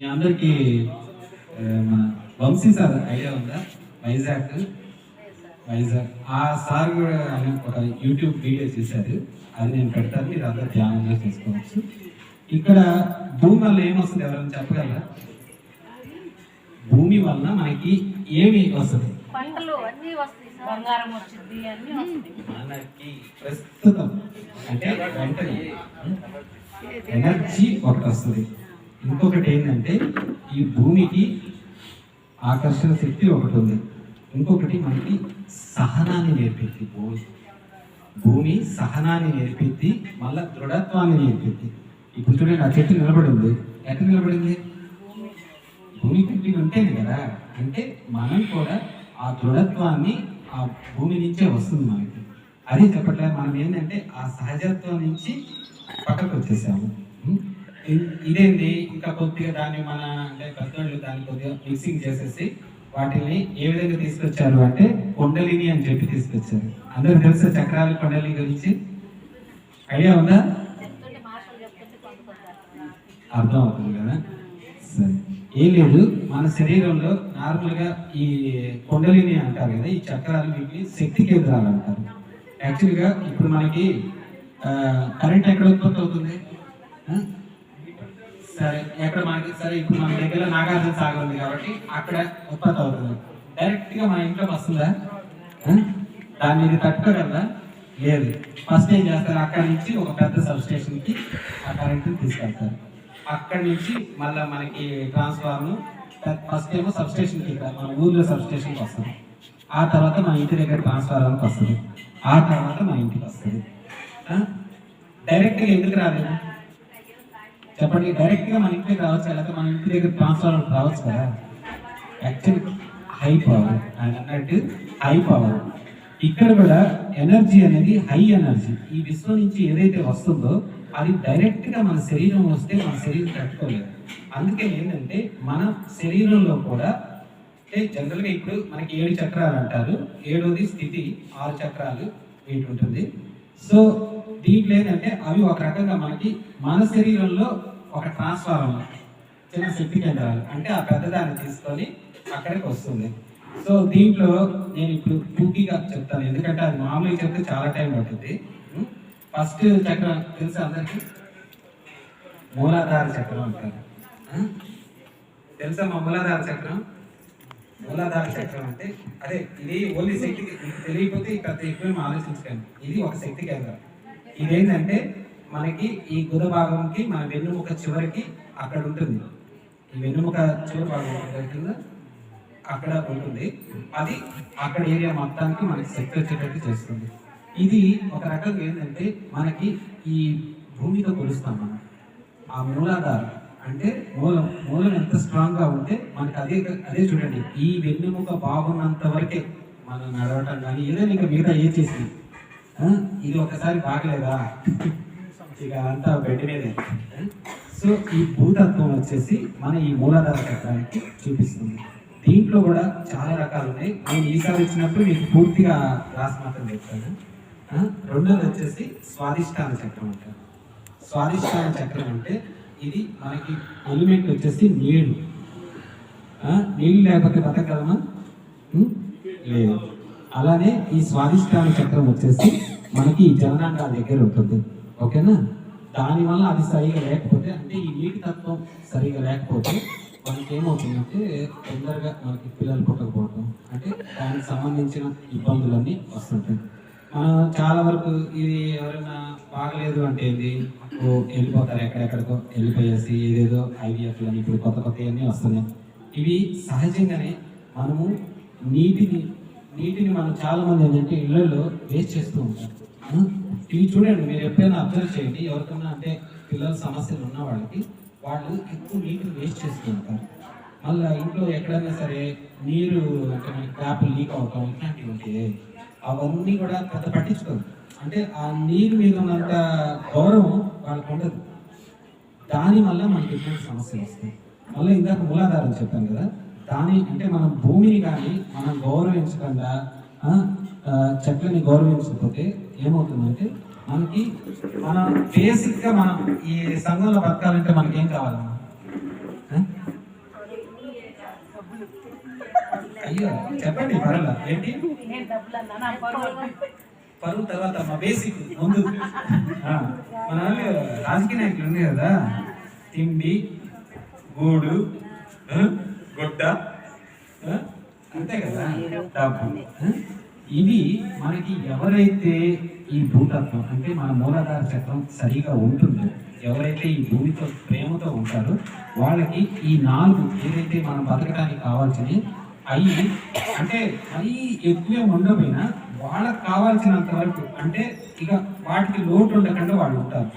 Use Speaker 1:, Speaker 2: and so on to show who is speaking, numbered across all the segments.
Speaker 1: మీ అందరికీ మన Vamsi sir idea ఉందా? వైజాగ్. వైజాగ్. ఆ సార్ కూడా ఆయన ఒక యూట్యూబ్ వీడియో చేశారు. అది నేను పెడతాను మీరు అందరు ధ్యానంగా చేసుకోవచ్చు. ఇక్కడ భూమి వల్ల ఏమొస్తుంది ఎవరైనా చెప్పగలరా? భూమి వలన మనకి ఏమి వస్తుంది?
Speaker 2: పంటలు అన్నీ వస్తాయి సార్.
Speaker 3: బంగారం వచ్చింది అన్ని వస్తుంది
Speaker 1: మనకి ప్రస్తుతం అంటే వెంటనే ఎనర్జీ ఒకటి వస్తుంది. ఇంకొకటి ఏంటంటే ఈ భూమికి ఆకర్షణ శక్తి ఒకటి ఉంది. ఇంకొకటి మనకి సహనాన్ని నేర్పించింది భూమి. భూమి సహనాన్ని నేర్పిద్ది మళ్ళా దృఢత్వాన్ని నేర్పిద్ది ఇప్పుడు చూడండి ఆ చెట్టు నిలబడింది. ఎక్కడ నిలబడింది? భూమి పుట్టి ఉంటేనే కదా. అంటే మనం కూడా ఆ దృఢత్వాన్ని ఆ భూమి నుంచే వస్తుంది మనకి. అదే చెప్పట్లేదు మనం ఏంటంటే ఆ సహజత్వం నుంచి పక్కకు వచ్చేసాము. ఇదేంది? ఇ- ఇదేంటి ఇంకా కొద్దిగా దాన్ని మన అంటే పెద్దవాళ్ళు దాన్ని కొద్దిగా మిక్సింగ్ చేసేసి వాటిని ఏ విధంగా తీసుకొచ్చారు అంటే కొండలిని అని చెప్పి తీసుకొచ్చారు. అందరూ తెలుసు చక్రాల కొండలి గురించి? ఐడియా ఉందా? అర్థం అవుతుంది కదా? సరే. ఏం లేదు మన శరీరంలో నార్మల్గా ఈ కొండలిని అంటారు కదా ఈ చక్రాలు వీటిని శక్తి కేంద్రాలు అంటారు. యాక్చువల్గా ఇప్పుడు మనకి కరెంట్ ఎక్కడ ఉత్పత్తి అవుతుంది? సరే ఎక్కడ మనకి సరే ఇప్పుడు మన దగ్గర నాగార్జున సాగర్ ఉంది కాబట్టి అక్కడ ఉత్పత్తి అవుతుంది. డైరెక్ట్గా మన ఇంట్లోకి వస్తుందా దాని దాన్ని ఇది తట్టుకోగలదా? లేదు. ఫస్ట్ ఏం చేస్తారు? అక్కడి నుంచి ఒక పెద్ద సబ్స్టేషన్కి ఆ కరెంట్ తీసుకెళ్తారు. అక్కడి నుంచి మళ్ళీ మనకి ట్రాన్స్ఫార్మర్ ఫస్ట్ ఏమో సబ్స్టేషన్కి ఇక్కడ మన ఊర్లో సబ్స్టేషన్కి కి వస్తుంది. ఆ తర్వాత మన ఇంటి దగ్గర ట్రాన్స్ఫార్మర్కి వస్తుంది. ఆ తర్వాత మన ఇంటికి వస్తుంది. డైరెక్ట్గా ఎందుకు రాలేదు? చెప్పండి డైరెక్ట్గా మన ఇంటికి రావచ్చు లేకపోతే మన ఇంటి దగ్గర ట్రాన్స్ఫార్మర్ రావచ్చు కదా. యాక్చువల్ హై పవర్ ఆయన అన్నట్టు హై పవర్ ఇక్కడ కూడా ఎనర్జీ అనేది హై ఎనర్జీ ఈ విశ్వం నుంచి ఏదైతే వస్తుందో అది డైరెక్ట్గా మన శరీరం వస్తే మన శరీరం తట్టుకోలేదు. అందుకే ఏంటంటే మన శరీరంలో కూడా అంటే జనరల్గా ఇప్పుడు మనకి ఏడు చక్రాలు అంటారు. ఏడోది స్థితి ఆరు చక్రాలు వీటి ఉంటుంది? సో దీంట్లో ఏంటంటే అవి ఒక రకంగా మనకి మన శరీరంలో ఒక ట్రాన్స్ఫార్మర్ చిన్న శక్తి కేంద్రాలు. అంటే ఆ పెద్దదాన్ని తీసుకొని అక్కడికి వస్తుంది. సో దీంట్లో నేను ఇప్పుడు పూర్తిగా చెప్తాను. ఎందుకంటే అది మామూలుగా చెప్తే చాలా టైం పడుతుంది. ఫస్ట్ చక్రం తెలుసా అందరికీ? మూలాధార చక్రం అంటారు. తెలుసా మా మూలాధార చక్రం? మూలాధార చక్రం అంటే అదే ఇది ఓన్లీ శక్తి తెలియకపోతే ఇక్కడ పెద్ద ఎక్కువ ఆలోచించకండి. ఇది ఒక శక్తి కేంద్రం. ఇదేంటంటే మనకి ఈ గుద భాగంకి మన వెన్నుముక చివరికి అక్కడ ఉంటుంది. ఈ వెన్నుముక చివరి భాగం ఉంటుంది అక్కడ ఉంటుంది. అది అక్కడ ఏరియా మొత్తానికి మనకి శక్తి వచ్చేటట్టు చేస్తుంది. ఇది ఒక రకంగా ఏంటంటే మనకి ఈ భూమితో కొలుస్తాం మనం. ఆ మూలాధారం అంటే మూలం మూలం ఎంత స్ట్రాంగ్గా ఉంటే మనకి అదే అదే చూడండి. ఈ వెన్నెముక బాగున్నంత వరకే మనం నడవటం కానీ ఏదైనా ఇంకా మిగతా ఏ చేసింది ఇది ఒకసారి బాగలేదా? ఇక అంతా బెడ్ మీదే. సో ఈ భూతత్వం వచ్చేసి మన ఈ మూలాధార చక్రానికి చూపిస్తుంది. దీంట్లో కూడా చాలా రకాలు ఉన్నాయి. నేను ఈసారి వచ్చినప్పుడు మీకు పూర్తిగా రాసి మాత్రం చెప్తాను. రెండోది వచ్చేసి స్వాదిష్టాన చక్రం అంటారు స్వాదిష్టాన చక్రం అంటే ఇది మనకి ఎలిమెంట్ వచ్చేసి నీళ్ళు నీళ్ళు లేకపోతే బతకగలమా? లేదు. అలానే ఈ స్వాధిష్టాన చక్రం వచ్చేసి మనకి ఈ దగ్గర ఉంటుంది. ఓకేనా? దానివల్ల అది సరిగా లేకపోతే అంటే ఈ నీటి తత్వం సరిగా లేకపోతే మనకి ఏమవుతుందంటే తొందరగా మనకి పిల్లలు పుట్టకపోవటం అంటే దానికి సంబంధించిన ఇబ్బందులన్నీ వస్తుంటాయి. మనం చాలా వరకు ఇది ఎవరైనా బాగలేదు అంటే ఏంది? వెళ్ళిపోతారు ఎక్కడెక్కడికో వెళ్ళిపోయేసి ఏదేదో ఐవీఎఫ్ అని ఇప్పుడు కొత్త కొత్త అన్నీ వస్తున్నాయి. ఇవి సహజంగానే మనము నీటిని నీటిని మనం చాలా మంది ఏంటంటే ఇళ్ళలో వేస్ట్ చేస్తూ ఉంటాం ఇవి చూడండి మీరు ఎప్పుడైనా అబ్జర్వ్ చేయండి ఎవరికైనా అంటే పిల్లల సమస్యలు ఉన్న వాళ్ళకి వాళ్ళు ఎక్కువ నీటిని వేస్ట్ చేస్తూ ఉంటారు. మళ్ళీ ఇంట్లో ఎక్కడైనా సరే నీరు అంటే మనకి ట్యాప్ లీక్ అవటం ఇట్లాంటివి ఉంటే అవన్నీ కూడా పెద్ద పట్టించుకోరు. అంటే ఆ నీరు మీద ఉన్నంత గౌరవం వాళ్ళకు ఉండదు. దానివల్ల మనకి ఎటువంటి సమస్యలు వస్తాయి. మళ్ళీ ఇందాక మూలాధారం చెప్పాను కదా దాని అంటే మనం భూమిని కానీ మనం గౌరవించకుండా చెట్లని గౌరవించకపోతే ఏమవుతుందంటే మనకి మనం బేసిక్గా మనం ఈ సంఘంలో బతకాలంటే మనకి ఏం కావాలి అయ్యో చెప్పండి పర్వాలా? ఏంటి?
Speaker 3: పరువు
Speaker 1: తర్వాత మా బేసిక్ ముందు. మన రాజకీయ నాయకులు ఉన్నాయి కదా. తిండి గూడు గుడ్డ అంతే కదా? డబ్బు? ఇవి మనకి ఎవరైతే ఈ భూతత్వం అంటే మన మూలాధార చక్రం సరిగా ఉంటుందో ఎవరైతే ఈ భూమితో ప్రేమతో ఉంటారో వాళ్ళకి ఈ నాలుగు ఏదైతే మనం బతకడానికి కావాల్సినవి అవి అంటే మరీ ఎక్కువే ఉండకపోయినా వాళ్ళకి కావాల్సినంత వరకు అంటే ఇక వాటికి లోటు ఉండకుండా వాళ్ళు ఉంటారు.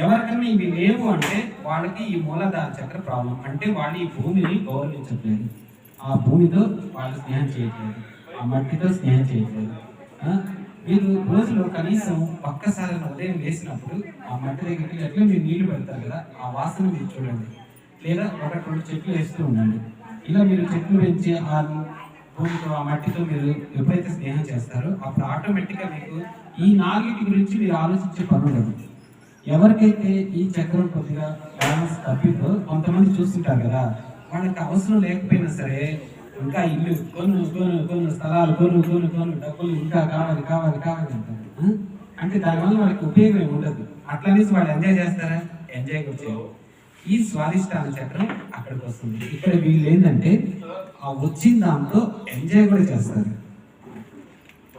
Speaker 1: ఎవరికైనా ఇవి లేవు అంటే వాళ్ళకి ఈ మూలాధార చక్ర ప్రాబ్లం. అంటే వాళ్ళు ఈ భూమిని గౌరవించట్లేదు. ఆ భూమితో వాళ్ళు స్నేహం చేయట్లేదు. ఆ మట్టితో స్నేహం చేయట్లేదు. మీరు రోజులో కనీసం ఒక్కసారి ఉదయం వేసినప్పుడు ఆ మట్టి దగ్గరికి ఎట్లా మీరు నీళ్ళు పెడతారు కదా ఆ వాసన మీరు చూడండి. లేదా ఒకటి రెండు చెట్లు వేస్తూ ఉండండి. ఇలా మీరు చెట్లు పెంచి ఆ భూమితో ఆ మట్టితో మీరు ఎప్పుడైతే స్నేహం చేస్తారో అప్పుడు ఆటోమేటిక్గా మీకు ఈ నాలుగిటి గురించి మీరు ఆలోచించే పనులు ఉండదు ఎవరికైతే ఈ చక్రం కొద్దిగా బ్యాలెన్స్ తప్పిందో కొంతమంది చూస్తుంటారు కదా వాళ్ళకి అవసరం లేకపోయినా సరే ఇంకా ఇల్లు కొను కొను కొను స్థలాలు కొను కొను కొను డబ్బులు ఇంకా కావాలి కావాలి కావాలి అంటారు? అంటే దానివల్ల వాళ్ళకి ఉపయోగం ఉండదు. అట్లనేసి వాళ్ళు ఎంజాయ్ చేస్తారా? ఎంజాయ్ కూడా ఈ స్వాదిష్టాన చక్రం అక్కడికి వస్తుంది. ఇక్కడ వీళ్ళు ఏంటంటే ఆ వచ్చిన దాంతో ఎంజాయ్ కూడా చేస్తారు.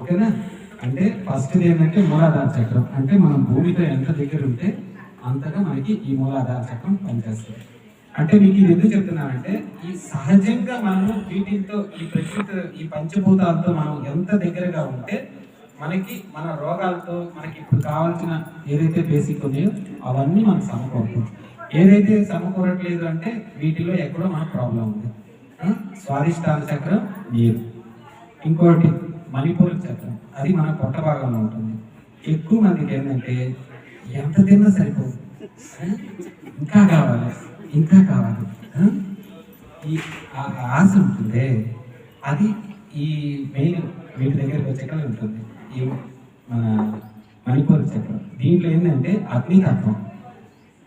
Speaker 1: ఓకేనా? అంటే ఫస్ట్ ఏంటంటే మూలాధార చక్రం. అంటే మనం భూమితో ఎంత దగ్గర ఉంటే అంతగా మనకి ఈ మూలాధార చక్రం పనిచేస్తుంది. అంటే మీకు ఇది ఎందుకు చెప్తున్నానంటే ఈ సహజంగా మనము వీటితో ఈ ప్రకృతి ఈ పంచభూతాలతో మనం ఎంత దగ్గరగా ఉంటే మనకి మన రోగాలతో మనకి ఇప్పుడు కావాల్సిన ఏదైతే బేసిక్ ఉన్నాయో అవన్నీ మనం సమకూరుతాయి ఏదైతే సమకూరట్లేదు అంటే వీటిలో ఎక్కడో మన ప్రాబ్లం ఉంది. స్వాదిష్టాల చక్రం నీరు ఇంకోటి మణిపూర్ చక్రం. అది మన పొట్ట భాగంలో ఉంటుంది. ఎక్కువ మందికి ఏంటంటే ఎంత తిన్నా సరిపోదు. ఇంకా కావాలి ఇంకా కావాలి. ఈ ఆశ ఉంటుంది అది ఈ మెయిన్ వీటి దగ్గరకు వచ్చాక ఉంటుంది. ఈ మన మణిపూర్ చక్రం. దీంట్లో ఏంటంటే అగ్నితత్వం.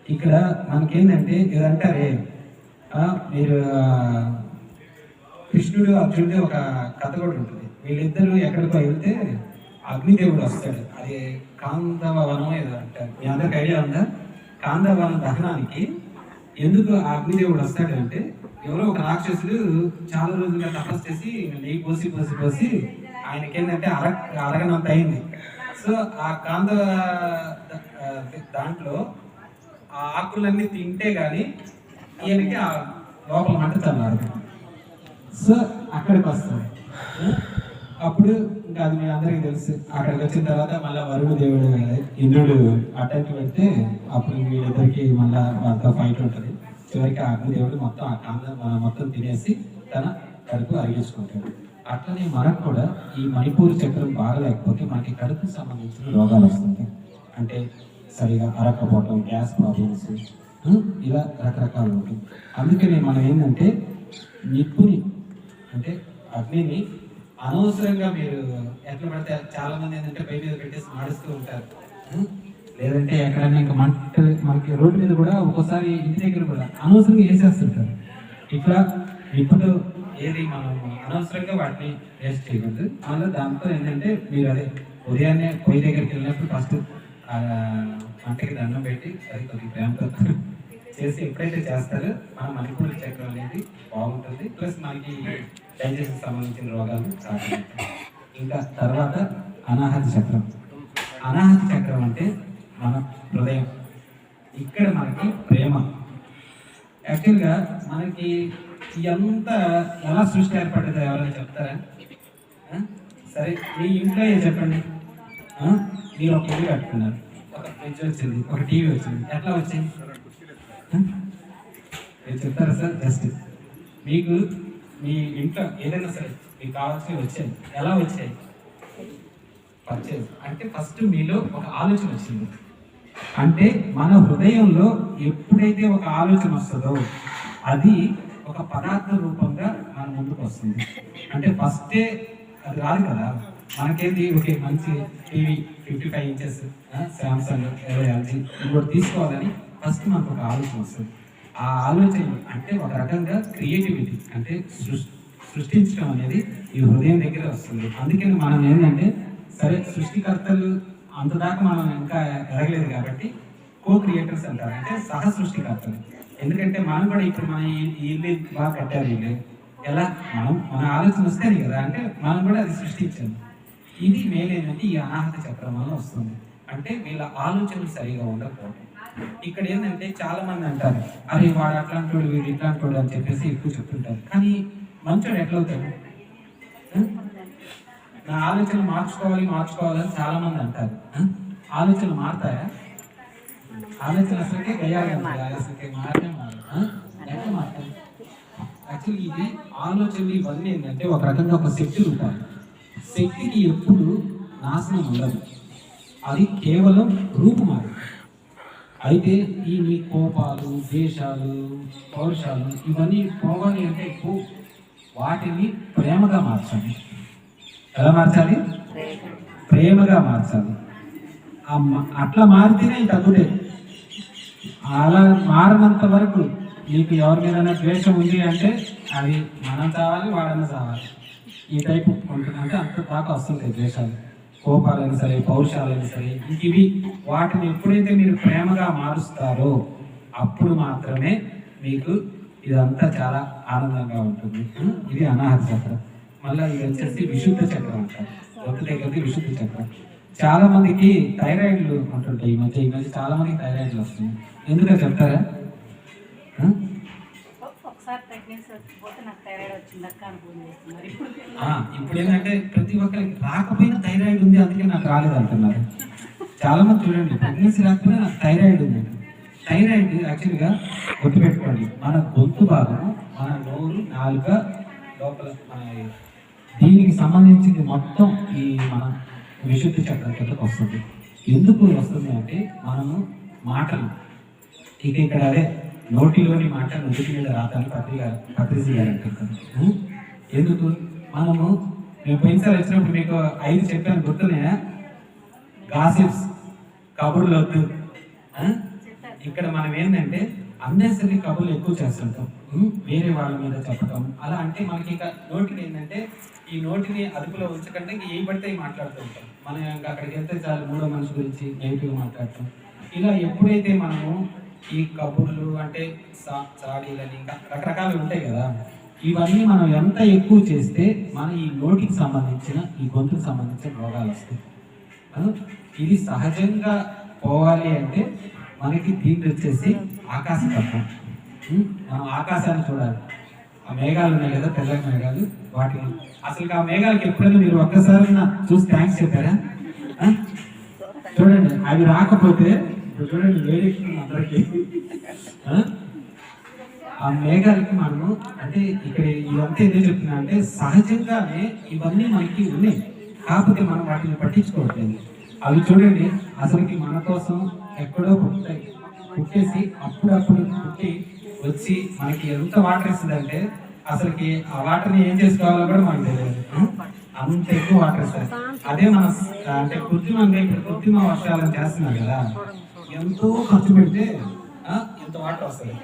Speaker 1: ఇక్కడ మనకేంటంటే ఇదంటారే మీరు కృష్ణుడు అర్జునుడు ఒక కథ కూడా ఉంటుంది. వీళ్ళిద్దరూ ఎక్కడికో వెళ్తే అగ్నిదేవుడు వస్తాడు. అది కాందవ వనం ఏదో అంటారు. మీ అందరికి ఐడియా ఉందా? కాందవనం దహనానికి ఎందుకు అగ్నిదేవుడు వస్తాడు అంటే ఎవరో ఒక రాక్షసుడు చాలా రోజులుగా తపస్సు చేసి నెయ్యి పోసి పోసి పోసి ఆయనకి ఏంటంటే అర అరగనంత అయింది. సో ఆ కాంద దాంట్లో ఆ ఆకులన్నీ తింటే కానీ ఈయనకి ఆ లోపల మంట చల్లారు సో అక్కడికి వస్తుంది అప్పుడు ఇంకా అది మీ అందరికీ తెలుసు. అక్కడికి వచ్చిన తర్వాత మళ్ళీ వరుణ దేవుడు ఇంద్రుడు అటాక్ పెడితే అప్పుడు వీళ్ళిద్దరికి మళ్ళీ వాళ్ళతో ఫైట్ ఉంటుంది. చివరికి ఆ అగ్నిదేవుడు మొత్తం ఆ కాంద మొత్తం తినేసి తన కడుపు అరిగించుకుంటాడు అట్లనే మనకు కూడా ఈ మణిపూర్ చక్రం బాగలేకపోతే మనకి కడుపుకి సంబంధించిన రోగాలు వస్తుంటాయి. అంటే సరిగా అరక్కపోవటం గ్యాస్ ప్రాబ్లమ్స్ ఇలా రకరకాలు ఉంటాయి. అందుకనే మనం ఏంటంటే నిప్పుని అంటే అగ్నిని అనవసరంగా మీరు ఎట్లా పడితే చాలా మంది ఏంటంటే పై మీద పెట్టేసి మాడుస్తూ ఉంటారు. లేదంటే ఎక్కడైనా ఇంకా మంట మనకి రోడ్డు మీద కూడా ఒక్కోసారి ఇంటి దగ్గర కూడా అనవసరంగా వేసేస్తుంటారు. ఇట్లా ఇప్పుడు ఏది మనం అనవసరంగా వాటిని వేస్ట్ చేయకూడదు. మళ్ళీ దాంతో ఏంటంటే మీరు అదే ఉదయాన్నే పొయ్యి దగ్గరికి వెళ్ళినప్పుడు ఫస్ట్ మంటకి దండం పెట్టి అది కొద్దిగా ప్రేమతో చేసి ఎప్పుడైతే చేస్తారో మన మణిపూర్ చక్రం అనేది బాగుంటుంది. ప్లస్ మనకి డైజెషన్ సంబంధించిన రోగాలు చాలా ఇంకా తర్వాత అనాహత చక్రం. అనాహత చక్రం అంటే మన హృదయం. ఇక్కడ మనకి ప్రేమ. యాక్చువల్గా మనకి ఎంత ఎలా సృష్టి ఏర్పడ్డదో ఎవరైనా చెప్తారా? సరే మీ ఇంట్లో ఏం చెప్పండి? మీరు ఒక ఇల్లు కట్టుకున్నారు. ఒక ఫ్రిడ్జ్ వచ్చింది ఒక టీవీ వచ్చింది. ఎట్లా వచ్చింది? మీరు చెప్తారా సార్ జస్ట్ మీకు మీ ఇంట్లో ఏదైనా సరే మీకు కావాల్సినవి వచ్చాయి. ఎలా వచ్చాయి? పర్చేజ్. అంటే ఫస్ట్ మీలో ఒక ఆలోచన వచ్చింది. అంటే మన హృదయంలో ఎప్పుడైతే ఒక ఆలోచన వస్తుందో అది ఒక పదార్థ రూపంగా మన ముందుకు వస్తుంది. అంటే ఫస్టే అది రాదు కదా. మనకేంటి ఓకే మంచి TV fifty five inches Samsung LG ఇంకోటి తీసుకోవాలని ఫస్ట్ మనకు ఒక ఆలోచన వస్తుంది. ఆ ఆలోచన అంటే ఒక రకంగా క్రియేటివిటీ అంటే సృష్టి సృష్టించడం అనేది ఈ హృదయం దగ్గర వస్తుంది. అందుకని మనం ఏంటంటే సరే సృష్టికర్తలు అంతదాకా మనం ఇంకా ఎరగలేదు కాబట్టి కో క్రియేటర్స్ అంటారు. అంటే సహ సృష్టికర్తలు. ఎందుకంటే మనం కూడా ఇప్పుడు మన ఇల్లు బాగా కట్టారు ఇల్లు ఎలా? మనం మన ఆలోచన వస్తేనే కదా. అంటే మనం కూడా అది సృష్టించాము. ఇది మెయిన్ ఈ అనాహత చక్రం వల్ల వస్తుంది. అంటే వీళ్ళ ఆలోచనలు సరిగా ఉండకపోవడం ఇక్కడ ఏంటంటే చాలా మంది అంటారు అరే వాడు అట్లాంటి వాడు వీడు ఇట్లాంటి వాడు అని చెప్పేసి ఎక్కువ చెప్తుంటారు. కానీ మంచోడు ఎట్లా అవుతాడు? ఆ? నా ఆలోచనలు మార్చుకోవాలి మార్చుకోవాలని చాలా మంది అంటారు. ఆ? ఆలోచనలు మారుతాయా? ఆలోచన అసలుకే గయ్యాలి అసలుకే మారనే మారదు. ఆ? ఎట్లా మారుతాయి? యాక్చువల్లీ ఇది ఆలోచనలు ఇవన్నీ ఏంటంటే ఒక రకంగా ఒక శక్తి రూపాలు శక్తికి ఎప్పుడు నాశనం ఉండదు. అది కేవలం రూపుమారు అయితే ఈ మీ కోపాలు ద్వేషాలు పౌరుషాలు ఇవన్నీ పోవాలి అంటే ఎక్కువ వాటిని ప్రేమగా మార్చాలి ఎలా మార్చాలి? ప్రేమగా మార్చాలి. అట్లా మారితేనే తగ్గుతాయి అలా మారినంత వరకు మీకు ఎవరి మీద ద్వేషం ఉంది అంటే అది మనం చావాలి వాడన్నా చావాలి ఈ టైప్ ఉంటుంది అంటే అంత దాకా వస్తుంటాయి ద్వేషాలు. కోపాలైన సరే పౌరుషాలైనా సరే ఇవి వాటిని ఎప్పుడైతే మీరు ప్రేమగా మారుస్తారో అప్పుడు మాత్రమే మీకు ఇదంతా చాలా ఆనందంగా ఉంటుంది. ఇది అనాహత చక్రం. మళ్ళీ ఇది వచ్చేసి విశుద్ధ చక్రం అంటారు గొంతు దగ్గరది విశుద్ధ చక్రం. చాలా మందికి థైరాయిడ్లు ఉంటుంటాయి ఈ మధ్య. ఈ మధ్య చాలా మందికి థైరాయిడ్లు వస్తున్నాయి. ఎందుకో చెప్తారా?
Speaker 3: ఒకసారి ప్రెగ్నెన్సీ నాకు థైరాయిడ్ వచ్చింది అక్క అనుభవం చేస్తున్నారు ఇప్పుడు
Speaker 1: ఇప్పుడు ఏంటంటే ప్రతి ఒక్కరికి రాకపోయినా థైరాయిడ్ ఉంది అందుకే నాకు రాలేదు అంటున్నారు. చాలా మంది చూడండి ప్రెగ్నెన్సీ రాకపోయినా నాకు థైరాయిడ్ ఉంది. థైరాయిడ్ యాక్చువల్గా గుర్తుపెట్టుకోండి మన గొంతు భాగం మన నోరు నాలుక లోపల మన దీనికి సంబంధించింది మొత్తం ఈ మన విశుద్ధి చక్రం కిందకు వస్తుంది. ఎందుకు వస్తుంది అంటే మనము మాటలు. ఇక ఇక్కడ అదే నోటిలోని మాట నుదుటి మీద రాతాను పత్రిక పత్రిక గారు ఎందుకు? మనము మేము పోయినసారి వచ్చినప్పుడు మీకు ఐదు చెప్పాను గుర్తున్నాయా? గాసిప్స్ కబుర్లు వద్దు. ఇక్కడ మనం ఏంటంటే అన్నెసరీ కబుర్లు ఎక్కువ చేస్తుంటాం. వేరే వాళ్ళ మీద చెప్పటం. అలా అంటే మనకి ఇంకా నోటిని ఏంటంటే ఈ నోటిని అదుపులో ఉంచకుండా ఇంక ఏ పడితే మాట్లాడుతూ ఉంటాం. మనం ఇంకా అక్కడికి వెళ్తే చాలు మూడో మనిషి గురించి నెగిటివ్ మాట్లాడటం ఇలా ఎప్పుడైతే మనము ఈ కబుర్లు అంటే సా చాడీలని ఇంకా రకరకాలు ఉంటాయి కదా ఇవన్నీ మనం ఎంత ఎక్కువ చేస్తే మన ఈ నోటికి సంబంధించిన ఈ గొంతుకు సంబంధించిన రోగాలు వస్తాయి. ఇది సహజంగా పోవాలి అంటే మనకి దీన్ని వచ్చేసి ఆకాశ తత్వం. మనం ఆకాశాన్ని చూడాలి. ఆ మేఘాలు ఉన్నాయి కదా తెల్లటి మేఘాలు. వాటిని అసలు ఆ మేఘాలకి ఎప్పుడైనా మీరు ఒక్కసారి చూసి థ్యాంక్స్ చెప్పారా? చూడండి అవి రాకపోతే ఇప్పుడు చూడండి వేడెక్కుతుంది అందరికీ. ఆ? మేఘాలకి మనము అంటే ఇక్కడ ఇదంతా ఏం చెప్తున్నా అంటే సహజంగానే ఇవన్నీ మనకి ఉన్నాయి. కాకపోతే మనం వాటిని పట్టించుకోవట్లేదు. అవి చూడండి అసలుకి మన కోసం ఎక్కడో పుట్టాయి పుట్టేసి అప్పుడప్పుడు పుట్టి వచ్చి మనకి ఎంత వాటర్ ఇస్తుందంటే అసలుకి ఆ వాటర్ని ఏం చేసుకోవాలో కూడా మనకు తెలియదు. అంత ఎక్కువ వాటర్ ఇస్తారు. అదే మన అంటే కృత్రిమంగా ఇప్పుడు కృత్రిమ వర్షాలను చేస్తున్నారు కదా ఎంతో ఖర్చు పెడితే ఎంత వాటర్ వస్తుంది.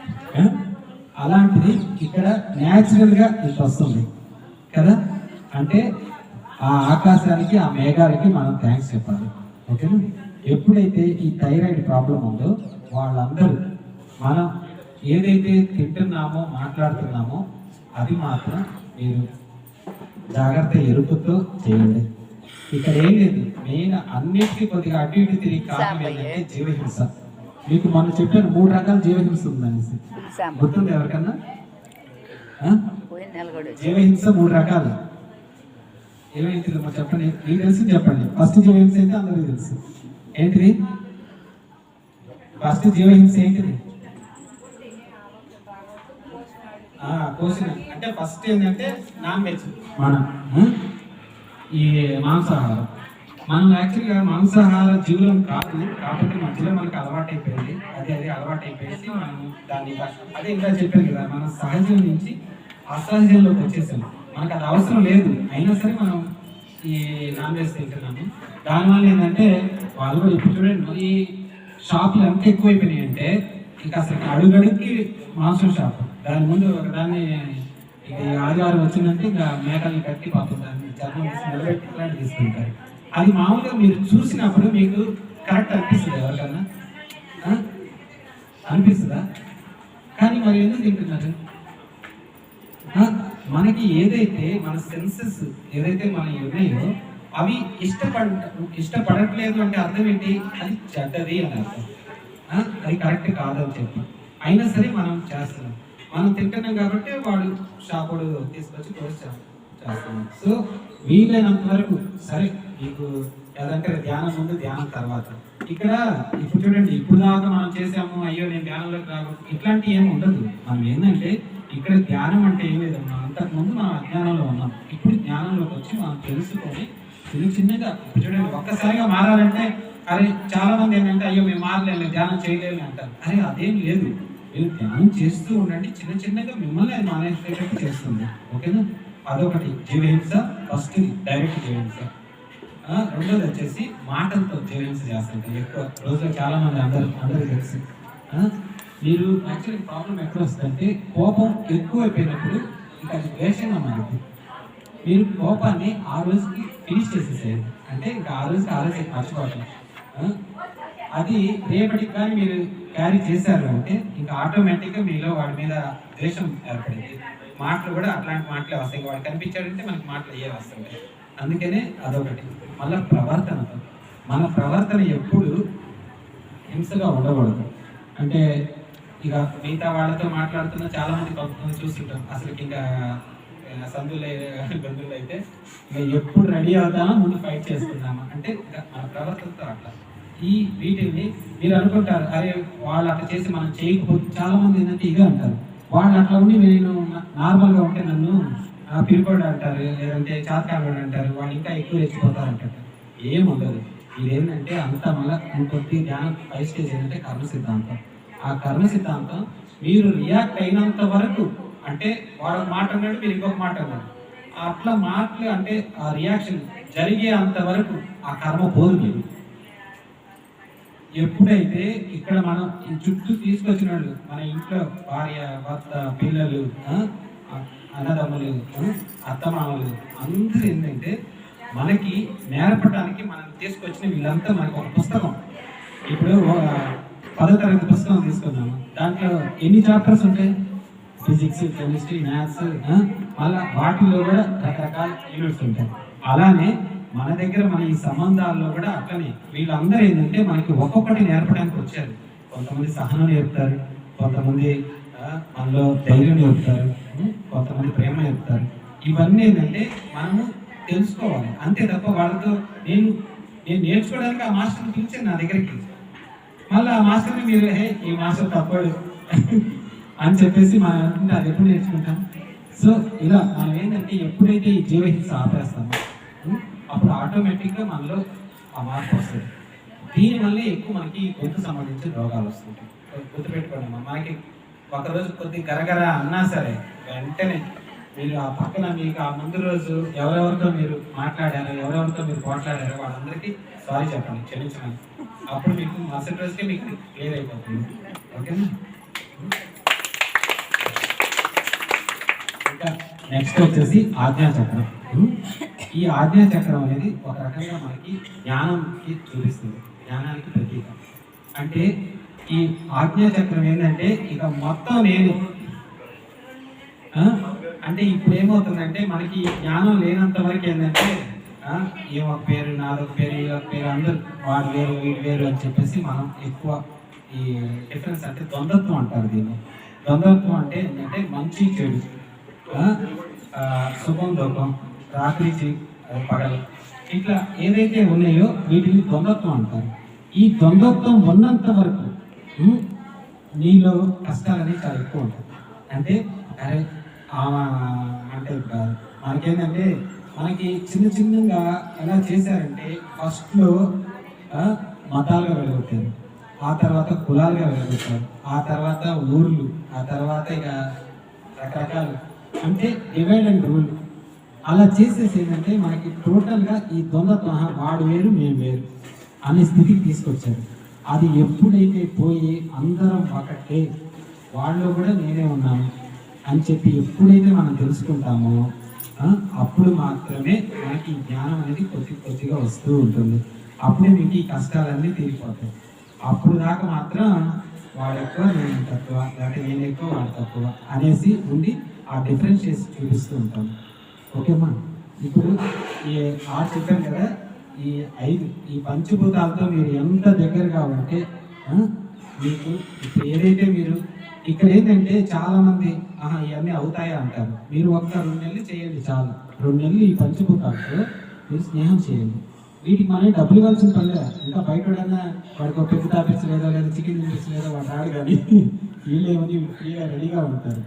Speaker 1: అలాంటిది ఇక్కడ న్యాచురల్గా ఇంత వస్తుంది. కదా? అంటే ఆ ఆకాశానికి ఆ మేఘాలకి మనం థ్యాంక్స్ చెప్పాలి. ఓకేనా ఎప్పుడైతే ఈ థైరాయిడ్ ప్రాబ్లం ఉందో వాళ్ళందరూ మనం ఏదైతే తింటున్నామో మాట్లాడుతున్నామో అది మాత్రం మీరు జాగ్రత్త ఎరుపుతో చేయండి. ఇక్కడ ఏం లేదు. మెయిన్ అన్నిటికీ కొద్దిగా అటు ఇటు తిరిగి కారణం ఏంటంటే జీవహింస. మీకు మొన్న చెప్పాను మూడు రకాల జీవహింస ఉందనేసి. గుర్తుంది ఎవరికన్నా? జీవహింస మూడు రకాలు. ఏమేంటిది మరి చెప్పండి. మీకు తెలిసి చెప్పండి. ఫస్ట్ జీవహింస అయితే అందరికీ తెలుసు. ఏంటిది? ఫస్ట్ జీవహింస ఏంటిది? అంటే ఫస్ట్ ఏంటంటే నాన్ వెజ్. మనం? ఈ మాంసాహారం. మనం యాక్చువల్గా మాంసాహార జీవులం కాదు కాకపోతే మధ్యలో మనకి అలవాటు అయిపోయింది అది అది అలవాటు అయిపోయేసి మనం దాన్ని అదే ఇంకా చెప్పాను కదా మనం సహజం నుంచి అసహజంలోకి వచ్చేసాం మనకు అది అవసరం లేదు. అయినా సరే మనం ఈ నాన్ వెజ్ తింటున్నాము. దానివల్ల ఏంటంటే వాళ్ళు కూడా ఇప్పుడు చూడండి ఈ షాపులు ఎంత ఎక్కువైపోయినాయి అంటే ఇంకా అసలు అడుగడుగుకి మాంసం షాప్. దాని ముందు ఒకదాన్ని ఇక ఆదివారం వచ్చిందంటే ఇంకా మేకల్ని కట్టి పాపం దాన్ని చర్మం నిలబెట్టి ఇలాంటి తీసుకుంటారు అది మామూలుగా మీరు చూసినప్పుడు మీకు కరెక్ట్ అనిపిస్తుంది ఎవరికన్నా? అనిపిస్తుందా? కానీ మరి ఎందుకు తింటున్నారు? మనకి ఏదైతే మన సెన్సెస్ ఏదైతే మన ఉన్నాయో అవి ఇష్టపడ ఇష్టపడట్లేదు అంటే అర్థం ఏంటి? అది చెడ్డది అని అర్థం. అది కరెక్ట్ కాదని చెప్పి. అయినా సరే మనం చేస్తున్నాం. మనం తింటున్నాం కాబట్టి వాడు షాపుడు తీసుకొచ్చి కోసి చేస్తున్నాం. సో వీలైనంత వరకు సరే. మీకు ఏదంటే ధ్యానం ముందు ధ్యానం తర్వాత. ఇక్కడ ఇప్పుడు చూడండి ఇప్పుడు దాకా మనం చేసాము అయ్యో నేను ధ్యానంలోకి రాకు ఇట్లాంటి ఏమి ఉండదు. మనం ఏంటంటే ఇక్కడ ధ్యానం అంటే ఏం లేదు మనం అంతకుముందు మనం అజ్ఞానంలో ఉన్నాం. ఇప్పుడు జ్ఞానంలోకి వచ్చి మనం తెలుసుకొని చిన్న చిన్నగా ఇప్పుడు చూడండి ఒక్కసారిగా మారాలంటే అరే చాలా మంది ఏంటంటే అయ్యో మేము మారలేము ధ్యానం చేయలేము అంటారు. అరే అదేం లేదు. మీరు ధ్యానం చేస్తూ ఉండండి చిన్న చిన్నగా మిమ్మల్ని అది మానేసేటట్టు చేస్తుంది. ఓకేనా? అదొకటి. జీవహింస ఫస్ట్ డైరెక్ట్ జీవహింస రెండోది వచ్చేసి మాటలతో జీవహింస చేస్తారు ఎక్కువ. రోజులో చాలా మంది అందరు అందరూ తెలుసు. మీరు యాక్చువల్లీ ప్రాబ్లం ఎక్కడ వస్తుందంటే కోపం ఎక్కువైపోయినప్పుడు ఇంకా అది ద్వేషంగా మారుతుంది. మీరు కోపాన్ని ఆ రోజుకి ఫినిష్ చేసేసేయండి. అంటే ఇంకా ఆ రోజుకి ఆ రోజు మర్చిపోవటం అది రేపటికి కానీ మీరు క్యారీ చేశారు అంటే ఇంకా ఆటోమేటిక్గా మీలో వాడి మీద ద్వేషం ఏర్పడింది. మాటలు కూడా అట్లాంటి మాటలే వస్తాయి. వాడు కనిపించాడంటే మనకి మాటలు అయ్యే వస్తుంటాయి అందుకనే అదొకటి. మళ్ళీ ప్రవర్తన. మన ప్రవర్తన ఎప్పుడు హింసగా ఉండకూడదు. అంటే ఇక మిగతా వాళ్ళతో మాట్లాడుతున్న చాలా మంది కొంతమంది చూస్తుంటాం అసలు ఇంకా సందులు బంధువులు అయితే ఇక ఎప్పుడు రెడీ అవుతామో ముందు ఫైట్ చేసుకుందామా? అంటే ఇక మన ప్రవర్తనతో అట్లా. ఈ వీటిని మీరు అనుకుంటారు. అరే వాళ్ళు అట్లా చేసి మనం చేయకపోతే చాలా మంది ఏంటంటే ఇదే అంటారు. వాళ్ళు అట్లా ఉండి నేను నార్మల్గా ఉంటే నన్ను పిరికోడు అంటారు లేదంటే చాతకాడు అంటారు వాళ్ళు ఇంకా ఎక్కువ రెచ్చిపోతారు అంటారు ఏం ఉండదు. ఇదేంటంటే అంత మళ్ళీ ఇంకొద్ది ధ్యానం పై స్టేజ్ ఏంటంటే కర్మ సిద్ధాంతం. ఆ కర్మ సిద్ధాంతం మీరు రియాక్ట్ అయినంత వరకు అంటే వాడు మాట అన్నాడు మీరు ఇంకొక మాట అన్నాడు. అట్లా మాటలు అంటే ఆ రియాక్షన్ జరిగే అంత వరకు ఆ కర్మ పోదు మీరు. ఎప్పుడైతే ఇక్కడ మనం ఈ చుట్టూ తీసుకొచ్చిన వాళ్ళు మన ఇంట్లో భార్య భర్త పిల్లలు అన్నదమ్ములు ఆ, అత్తమామలు అందరూ ఏంటంటే మనకి నేర్పడానికి మనం తీసుకొచ్చిన వీళ్ళంతా మనకు ఒక పుస్తకం. ఇప్పుడు పదో తరగతి పుస్తకం తీసుకున్నాము దాంట్లో ఎన్ని చాప్టర్స్ ఉంటాయి? ఫిజిక్స్ కెమిస్ట్రీ మ్యాథ్స్ మళ్ళీ వాటిల్లో కూడా రకరకాల యూనిట్స్ ఉంటాయి. అలానే మన దగ్గర మన ఈ సంబంధాల్లో కూడా అట్లనే వీళ్ళందరూ ఏంటంటే మనకి ఒక్కొక్కటి నేర్పడానికి వచ్చారు. కొంతమంది సహనం నేర్పుతారు కొంతమంది మనలో ధైర్యం నేర్పుతారు. కొంతమంది ప్రేమ చెప్తారు. ఇవన్నీ ఏంటంటే మనము తెలుసుకోవాలి. అంతే తప్ప వాళ్ళతో నేను నేను నేర్చుకోవడానికి ఆ మాస్టర్ని పిలిచాను నా దగ్గరికి. మళ్ళీ ఆ మాస్టర్ని మీరు హే ఈ మాస్టర్ తప్పడు అని చెప్పేసి మనం అనుకుంటే అది ఎప్పుడు నేర్చుకుంటాం? సో ఇలా మనం ఏంటంటే ఎప్పుడైతే ఈ జీవహింస ఆపేస్తామో అప్పుడు ఆటోమేటిక్గా మనలో ఆ మార్పు వస్తుంది. దీనివల్ల ఎక్కువ మనకి గొంతు సంబంధించిన రోగాలు వస్తుంటాయి. గుర్తుపెట్టుకోండి మనకి ఒకరోజు కొద్ది గరగర అన్నా సరే వెంటనే మీరు ఆ పక్కన మీకు ఆ ముందు రోజు ఎవరెవరితో మీరు మాట్లాడారో ఎవరెవరితో మీరు పోట్లాడారో వాళ్ళందరికీ సారీ చెప్పండి క్షమించమని. అప్పుడు మీకు మరుసటి రోజుకే మీకు క్లియర్ అయిపోతుంది. ఓకేనా? ఇంకా నెక్స్ట్ వచ్చేసి ఆజ్ఞా చక్రం. ఈ ఆజ్ఞా చక్రం అనేది ఒక రకంగా మనకి జ్ఞానంకి చూపిస్తుంది. జ్ఞానానికి ప్రతీక. అంటే ఈ ఆజ్ఞాచక్రం ఏంటంటే ఇక మొత్తం లేదు అంటే ఇప్పుడు ఏమవుతుందంటే మనకి జ్ఞానం లేనంత వరకు ఏంటంటే ఈ ఒక పేరు నాలుగు పేరు ఈ ఒక పేరు అందరు వాడు వేరు వీడు వేరు అని చెప్పేసి మనం ఎక్కువ ఈ డిఫరెన్స్ అంటే ద్వంద్వత్వం అంటారు దీన్ని. ద్వంద్వత్వం అంటే ఏంటంటే మంచి చెడు శుభం దుఃఖం రాత్రి పగలు ఇట్లా ఏదైతే ఉన్నాయో వీటిని ద్వంద్వత్వం అంటారు. ఈ ద్వంద్వత్వం ఉన్నంత వరకు నీలో కష్టాలు అనేవి చాలా ఎక్కువ ఉంటాయి అంటే అరే అంటే మనకేంటంటే మనకి చిన్న చిన్నగా ఎలా చేశారంటే ఫస్ట్లో మతాలుగా వెళ్ళగొట్టారు. ఆ తర్వాత కులాలుగా వెళ్ళగొట్టారు. ఆ తర్వాత ఊర్లు ఆ తర్వాత ఇక రకరకాలు. అంటే డివైడ్ అండ్ రూల్. అలా చేసేసి ఏంటంటే మనకి టోటల్గా ఈ ద్వంద్వత్వం వాడు వేరు మేము వేరు అనే స్థితికి తీసుకొచ్చారు. అది ఎప్పుడైతే పోయి అందరం ఒకటే వాళ్ళు కూడా నేనే ఉన్నాను అని చెప్పి ఎప్పుడైతే మనం తెలుసుకుంటామో అప్పుడు మాత్రమే మనకి జ్ఞానం అనేది కొద్ది కొద్దిగా వస్తూ ఉంటుంది. అప్పుడే మీకు ఈ కష్టాలన్నీ తీరిపోతాయి. అప్పుడు దాకా మాత్రం వాడు ఎక్కువ నేను తక్కువ లేకపోతే నేను ఎక్కువ వాడు తక్కువ అనేసి ఉండి ఆ డిఫరెన్స్ చేసి చూపిస్తూ ఉంటాను ఓకేమ్మా ఇప్పుడు ఈ ఆ చెప్పాను కదా ఈ ఐదు ఈ పంచభూతాలతో మీరు ఎంత దగ్గరగా ఉంటే మీకు ఇప్పుడు ఏదైతే మీరు ఇక్కడ ఏంటంటే చాలామంది ఆహా ఇవన్నీ అవుతాయా? అంటారు. మీరు ఒక్క రెండు నెలలు చేయండి చాలు. రెండు నెలలు ఈ పంచభూతాలతో మీరు స్నేహం చేయండి. వీటికి మనం డబ్బులు ఇవ్వాల్సిన పనిలే ఇంకా బయట వాడికి ఒక పెద్ద టాపిక్స్ లేదా లేదా చికెన్ తినిపించలేదో వాడు రాడు కానీ వీళ్ళేమని ఫ్రీగా రెడీగా ఉంటారు.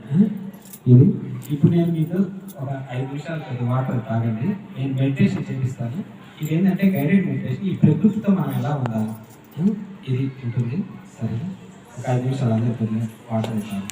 Speaker 1: ఇది. ఇప్పుడు నేను మీకు ఒక ఐదు నిమిషాలు వాటర్ తాగండి. నేను మెడిటేషన్ చేపిస్తాను. ఇది ఏంటంటే గైడెడ్ మెడిటేషన్ ఈ ప్రకృతితో మనం ఎలా ఉండాలి? ఇది ఉంటుంది. సరే ఒక ఐదు నిమిషాలు అందరికీ వాటర్ ఇస్తాను